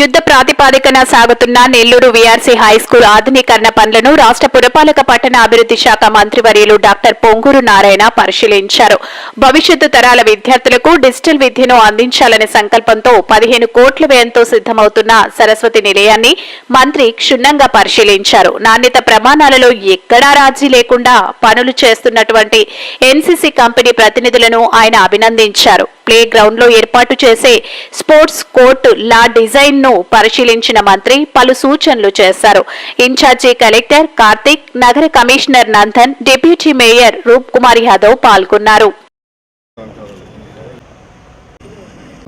యుద్ధ ప్రాతిపాదికన సాగుతున్న Nellore VRC high school ఆధునీకరణ పనులను రాష్ట్ర పురపాలక పట్టణ అభివృద్ధి శాఖ మంత్రివర్యులు డాక్టర్ పొంగూరు నారాయణ పరిశీలించారు. భవిష్యత్తు తరాల విద్యార్థులకు డిజిటల్ విద్యను అందించాలనే సంకల్పంతో పదిహేను కోట్ల వ్యయంతో సిద్ధమవుతున్న సరస్వతి నిలయాన్ని మంత్రి క్షుణ్ణంగా పరిశీలించారు. నాణ్యత ప్రమాణాలలో ఎక్కడా రాజీ లేకుండా పనులు చేస్తున్నటువంటి ఎన్సీసీ కంపెనీ ప్రతినిధులను ఆయన అభినందించారు. ప్లే గ్రౌండ్లో ఏర్పాటు చేసే స్పోర్ట్స్ కోర్టు లా డిజైన్ ను పరిశీలించిన మంత్రి పలు సూచనలు చేశారు. ఇన్ఛార్జి కలెక్టర్ కార్తిక్ నగర commissioner Nandan deputy mayor Roop Kumar Yadav పాల్గొన్నారు.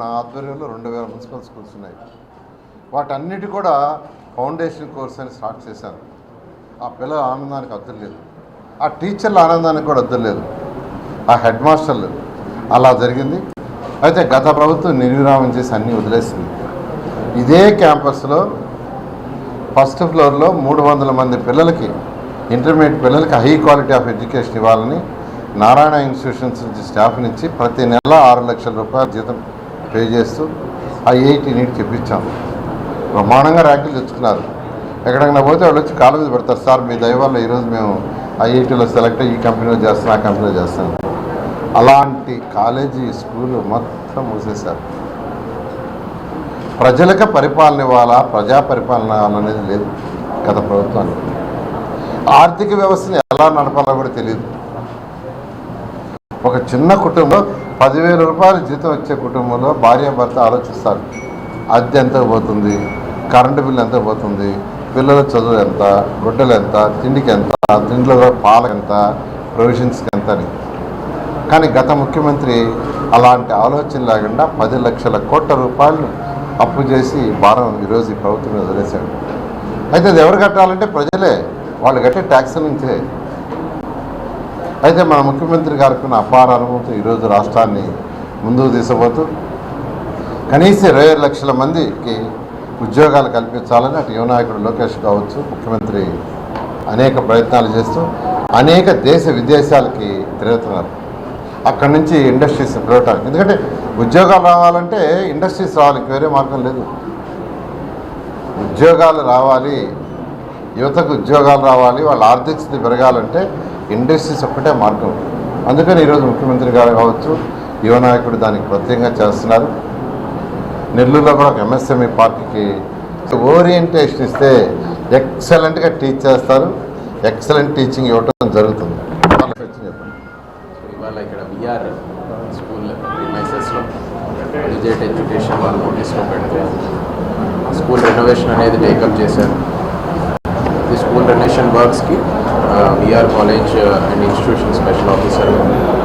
నా ఆధ్వర్యంలో రెండు వేల మున్సిపల్ స్కూల్స్ ఉన్నాయి. వాటన్నిటి కూడా ఫౌండేషన్ కోర్స్ అని స్టార్ట్ చేశాను ఆ పిల్లల ఆనందానికి అద్దర్లేదు ఆ టీచర్ల ఆనందానికి కూడా అద్దర్లేదు ఆ హెడ్ మాస్టర్లు అలా జరిగింది. అయితే గత ప్రభుత్వం నిర్విరామం చేసి అన్నీ వదిలేసింది. ఇదే క్యాంపస్లో ఫస్ట్ ఫ్లోర్లో మూడు వందల మంది పిల్లలకి ఇంటర్మీడియట్ పిల్లలకి హై క్వాలిటీ ఆఫ్ ఎడ్యుకేషన్ ఇవ్వాలని నారాయణ ఇన్స్టిట్యూషన్స్ నుంచి స్టాఫ్ని ఇచ్చి ప్రతి నెల ఆరు లక్షల రూపాయల జీతం పే చేస్తూ ఐఐటి నీట్ చెప్పించాం బ్రహ్మాండంగా ర్యాంకులు తెచ్చుకున్నారు. ఎక్కడికైనా పోతే వాళ్ళు వచ్చి కాళ్ళ మీద పెడతారు. సార్ మీ దయవల్ల ఈరోజు మేము ఐఐటీలో సెలెక్ట్ అయ్యి ఈ కంపెనీలో చేస్తాం ఆ కంపెనీలో చేస్తాం అలాంటి కాలేజీ స్కూలు మొత్తం మూసేశారు. ప్రజలకు పరిపాలన ఇవ్వాలా? ప్రజా పరిపాలన అనేది లేదు గత ప్రభుత్వానికి. ఆర్థిక వ్యవస్థని ఎలా నడపాలో కూడా తెలియదు ఒక చిన్న కుటుంబం పదివేల రూపాయలు జీతం వచ్చే కుటుంబంలో భార్య భర్త ఆలోచిస్తారు. అద్దె ఎంత పోతుంది? కరెంటు బిల్లు ఎంత పోతుంది? పిల్లల చదువు ఎంత? గుడ్డలు ఎంత? తిండికి ఎంత? తిండిలో పాలకు ఎంత? ప్రొవిజన్స్కి ఎంత అని. కానీ గత ముఖ్యమంత్రి అలాంటి ఆలోచన లేకుండా పది లక్షల కోట్ల రూపాయలు అప్పు చేసి భారం ఈరోజు ఈ ప్రభుత్వం మీద వదిలేశాడు. అయితే అది ఎవరు కట్టాలంటే ప్రజలే. వాళ్ళు కట్టే ట్యాక్స్ నుంచే. అయితే మన ముఖ్యమంత్రి గారికి ఉన్న అపార అనుభవంతో ఈరోజు రాష్ట్రాన్ని ముందుకు తీసుకుపోతూ కనీసం ఇరవై లక్షల మందికి ఉద్యోగాలు కల్పించాలని అటు యువనాయకుడు లోకేష్ కావచ్చు ముఖ్యమంత్రి అనేక ప్రయత్నాలు చేస్తూ అనేక దేశ విదేశాలకి తిరుగుతున్నారు. అక్కడి నుంచి ఇండస్ట్రీస్ పిలవటానికి ఎందుకంటే ఉద్యోగాలు రావాలంటే ఇండస్ట్రీస్ రావాలి వేరే మార్గం లేదు. ఉద్యోగాలు రావాలి యువతకు ఉద్యోగాలు రావాలి వాళ్ళ ఆర్థిక స్థితి పెరగాలంటే ఇండస్ట్రీస్ ఒక్కటే మార్గం. అందుకని ఈరోజు ముఖ్యమంత్రి గారు కావచ్చు యువ నాయకుడు దానికి ప్రత్యేకంగా చేస్తున్నారు. నెల్లూరులో కూడా ఒక ఎంఎస్ఎంఈ పార్టీకి ఓరియంటేషన్ ఇస్తే ఎక్సలెంట్గా టీచ్ చేస్తారు. ఎక్సలెంట్ టీచింగ్ ఇవ్వటం జరుగుతుంది. వాళ్ళ చెప్పండి. ఇవాళ ఇక్కడ విఆర్ బడ్జెట్ ఎడ్యుకేషన్ వాళ్ళు నోటీస్లో పెడితే స్కూల్ రెనోవేషన్ అనేది టేకప్ చేశారు. ఈ school renovation వర్క్స్కి VR college and institution special officer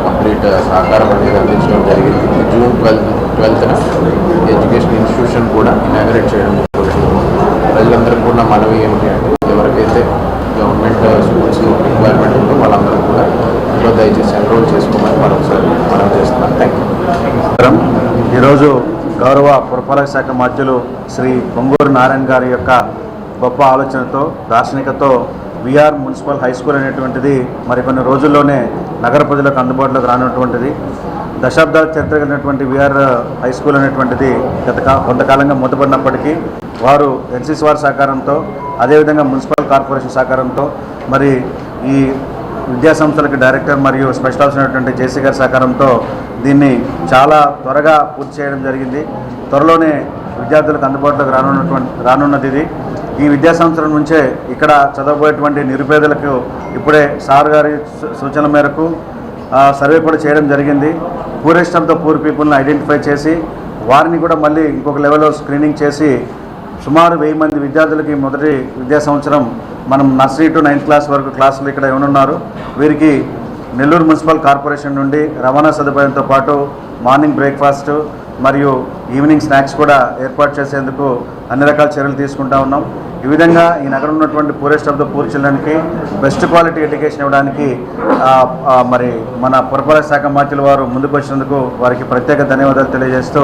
complete సహకారం అనేది అందించడం జరిగింది. జూన్ ట్వెల్త్ ట్వెల్త్న ఎడ్యుకేషన్ ఇన్స్టిట్యూషన్ కూడా ఇనాగరేట్ చేయడం గౌరవ పురపాలక శాఖ మధ్యలు శ్రీ పొంగూరు నారాయణ గారి యొక్క గొప్ప ఆలోచనతో దార్శనికతో విఆర్ మున్సిపల్ హై స్కూల్ అనేటువంటిది మరికొన్ని రోజుల్లోనే నగర ప్రజలకు అందుబాటులోకి రానటువంటిది దశాబ్దాల చరిత్ర కలిగినటువంటి విఆర్ హై స్కూల్ అనేటువంటిది గత కొంతకాలంగా మూతపడినప్పటికీ వారు ఎన్సీసీ వారి సహకారంతో అదేవిధంగా మున్సిపల్ కార్పొరేషన్ సహకారంతో మరి ఈ విద్యా సంస్థలకు డైరెక్టర్ మరియు స్పెషల్ ఆఫీసర్ అయినటువంటి జేసీ గారి సహకారంతో దీన్ని చాలా త్వరగా పూర్తి చేయడం జరిగింది. త్వరలోనే విద్యార్థులకు అందుబాటులోకి రానున్నటువంటి రానున్నది ఇది. ఈ విద్యా సంవత్సరం నుంచే ఇక్కడ చదవబోయేటువంటి నిరుపేదలకు ఇప్పుడే సార్ గారి సూ- సూచనల మేరకు సర్వే కూడా చేయడం జరిగింది. పూరేష్టంతో పూర్ పీపుల్ని ఐడెంటిఫై చేసి వారిని కూడా మళ్ళీ ఇంకొక లెవెల్లో స్క్రీనింగ్ చేసి సుమారు వెయ్యి మంది విద్యార్థులకి మొదటి విద్యా సంవత్సరం మనం నర్సరీ టు నైన్త్ క్లాస్ వరకు క్లాసులు ఇక్కడ ఏమనున్నారు? వీరికి నెల్లూరు మున్సిపల్ కార్పొరేషన్ నుండి రవాణా సదుపాయంతో పాటు మార్నింగ్ బ్రేక్ఫాస్ట్ మరియు ఈవినింగ్ స్నాక్స్ కూడా ఏర్పాటు చేసేందుకు అన్ని రకాల చర్యలు తీసుకుంటా ఉన్నాం. ఈ విధంగా ఈ నగరం ఉన్నటువంటి పూరెస్ట్ ఆఫ్ ద పూర్ చిల్డ్రన్కి బెస్ట్ క్వాలిటీ ఎడ్యుకేషన్ ఇవ్వడానికి మరి మన పురపాలక శాఖ మంత్రులు వారు ముందుకు వచ్చినందుకు వారికి ప్రత్యేక ధన్యవాదాలు తెలియజేస్తూ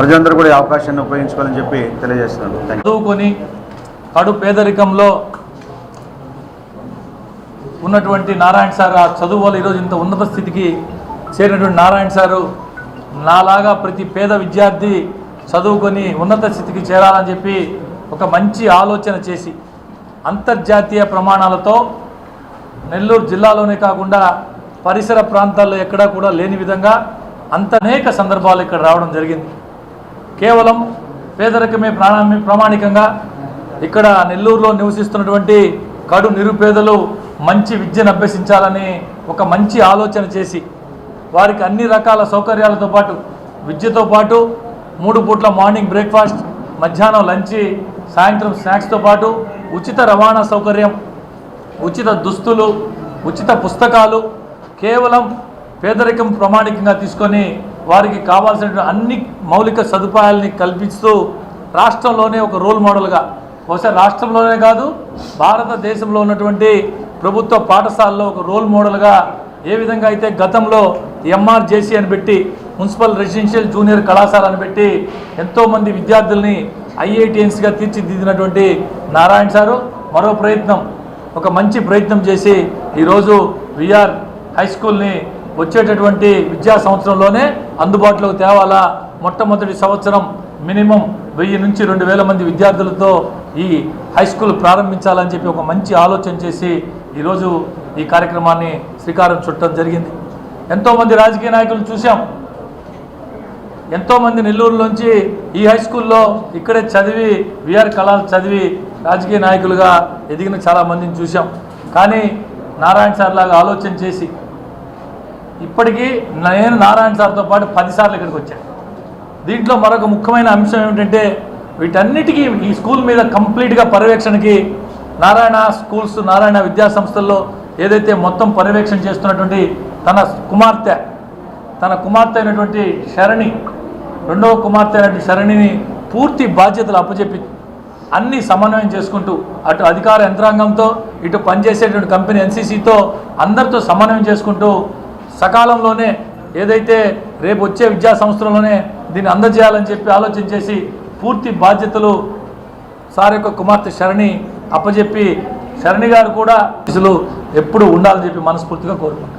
ప్రజలందరూ కూడా ఈ అవకాశాన్ని ఉపయోగించుకోవాలని చెప్పి తెలియజేస్తున్నాను. చదువుకొని కడు పేదరికంలో ఉన్నటువంటి నారాయణ సార్ ఆ చదువు వల్ల ఈరోజు ఇంత ఉన్నత స్థితికి చేరినటువంటి నారాయణ సారు నాలాగా ప్రతి పేద విద్యార్థి చదువుకొని ఉన్నత స్థితికి చేరాలని చెప్పి ఒక మంచి ఆలోచన చేసి అంతర్జాతీయ ప్రమాణాలతో నెల్లూరు జిల్లాలోనే కాకుండా పరిసర ప్రాంతాల్లో ఎక్కడా కూడా లేని విధంగా అంత అనేక సందర్భాలు ఇక్కడ రావడం జరిగింది. కేవలం పేదరికమే ప్రాణామి ప్రామాణికంగా ఇక్కడ నెల్లూరులో నివసిస్తున్నటువంటి కడు నిరుపేదలు మంచి విద్యను అభ్యసించాలని ఒక మంచి ఆలోచన చేసి వారికి అన్ని రకాల సౌకర్యాలతో పాటు విద్యతో పాటు మూడు పూట్ల మార్నింగ్ బ్రేక్ఫాస్ట్ మధ్యాహ్నం లంచ్ సాయంత్రం స్నాక్స్తో పాటు ఉచిత రవాణా సౌకర్యం ఉచిత దుస్తులు ఉచిత పుస్తకాలు కేవలం పేదరికం ప్రామాణికంగా తీసుకొని వారికి కావాల్సిన అన్ని మౌలిక సదుపాయాలని కల్పిస్తూ రాష్ట్రంలోనే ఒక రోల్ మోడల్గా బహుశా రాష్ట్రంలోనే కాదు భారతదేశంలో ఉన్నటువంటి ప్రభుత్వ పాఠశాలలో ఒక రోల్ మోడల్గా ఏ విధంగా అయితే గతంలో ఎంఆర్జేసీ అని పెట్టి మున్సిపల్ రెసిడెన్షియల్ జూనియర్ కళాశాల అని పెట్టి ఎంతోమంది విద్యార్థుల్ని ఐఐటిఎన్స్గా తీర్చిదిద్దినటువంటి నారాయణ సారు మరో ప్రయత్నం ఒక మంచి ప్రయత్నం చేసి ఈరోజు విఆర్ హై స్కూల్ని వచ్చేటటువంటి విద్యా సంవత్సరంలోనే అందుబాటులోకి తేవాలా? మొట్టమొదటి సంవత్సరం మినిమం వెయ్యి నుంచి రెండు వేల మంది విద్యార్థులతో ఈ హై స్కూల్ ప్రారంభించాలని చెప్పి ఒక మంచి ఆలోచన చేసి ఈరోజు ఈ కార్యక్రమాన్ని శ్రీకారం చుట్టడం జరిగింది. ఎంతోమంది రాజకీయ నాయకులు చూసాం ఎంతోమంది నెల్లూరులోంచి ఈ హై స్కూల్లో ఇక్కడే చదివి విఆర్ కళాలు చదివి రాజకీయ నాయకులుగా ఎదిగిన చాలా మందిని చూసాం కానీ నారాయణ సార్ లాగా ఆలోచన చేసి ఇప్పటికీ నేను నారాయణ సార్తో పాటు పదిసార్లు ఇక్కడికి వచ్చాను. దీంట్లో మరొక ముఖ్యమైన అంశం ఏమిటంటే వీటన్నిటికీ ఈ స్కూల్ మీద కంప్లీట్గా పర్యవేక్షణకి నారాయణ స్కూల్స్ నారాయణ విద్యా సంస్థల్లో ఏదైతే మొత్తం పర్యవేక్షణ చేస్తున్నటువంటి తన కుమార్తె తన కుమార్తె అయినటువంటి శరణి రెండవ కుమార్తె అయినటువంటి శరణిని పూర్తి బాధ్యతలు అప్పచెప్పి అన్ని సమన్వయం చేసుకుంటూ అటు అధికార యంత్రాంగంతో ఇటు పనిచేసేటువంటి కంపెనీ ఎన్సీసీతో అందరితో సమన్వయం చేసుకుంటూ సకాలంలోనే ఏదైతే రేపు వచ్చే విద్యా సంస్థలలోనే దీన్ని అందజేయాలని చెప్పి ఆలోచన చేసి పూర్తి బాధ్యతలు సార్ యొక్క కుమార్తె శరణి అప్పచెప్పి శరణి గారు కూడా అసలు ఎప్పుడు ఉండాలని చెప్పి మనస్ఫూర్తిగా కోరుకుంటున్నాను